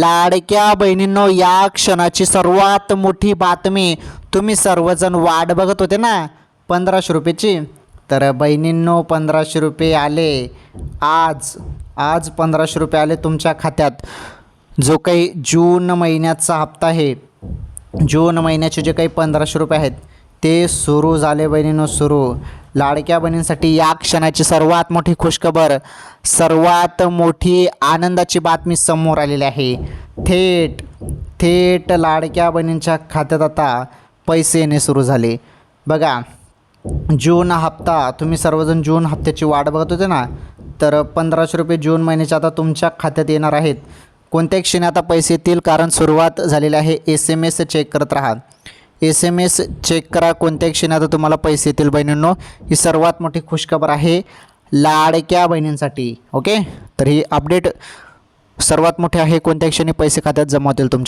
लाडक्या बहिणींनो या क्षणाची सर्वात मोठी बातमी तुम्ही सर्वजण वाट बघत होते ना? पंधराशे रुपयेची. तर बहिणींनो पंधराशे रुपये आले आज. आज पंधराशे रुपये आले तुमच्या खात्यात. जो काही जून महिन्याचा हप्ता आहे जून महिन्याचे जे काही पंधराशे रुपये आहेत ते सुरू झाले बहिणींनो सुरू. लाडक्या बहिणींसाठी या क्षणाची सर्वात मोठी खुशखबर सर्वात मोठी आनंदाची बातमी समोर आलेली आहे. थेट थेट लाडक्या बहिणींच्या खात्यात आता पैसे येणे सुरू झाले. बघा जून हप्ता तुम्ही सर्वजण जून हप्त्याची वाट बघत होते ना? तर पंधराशे रुपये जून महिन्याचे आता तुमच्या खात्यात येणार आहेत. कोणत्या क्षणी आता पैसे येतील कारण सुरुवात झालेली आहे. एस एम एस चेक करत राहा. एस एम एस चेक करा. कोणत्या क्षणी आता तुम्हाला पैसे येतील बहिणींनो. ही सर्वात मोठी खुशखबर आहे लाडक्या बहिणींसाठी. ओके तर ही अपडेट सर्वात मोठी आहे. कोणत्या क्षणी पैसे खात्यात जमा होतील तुमच्या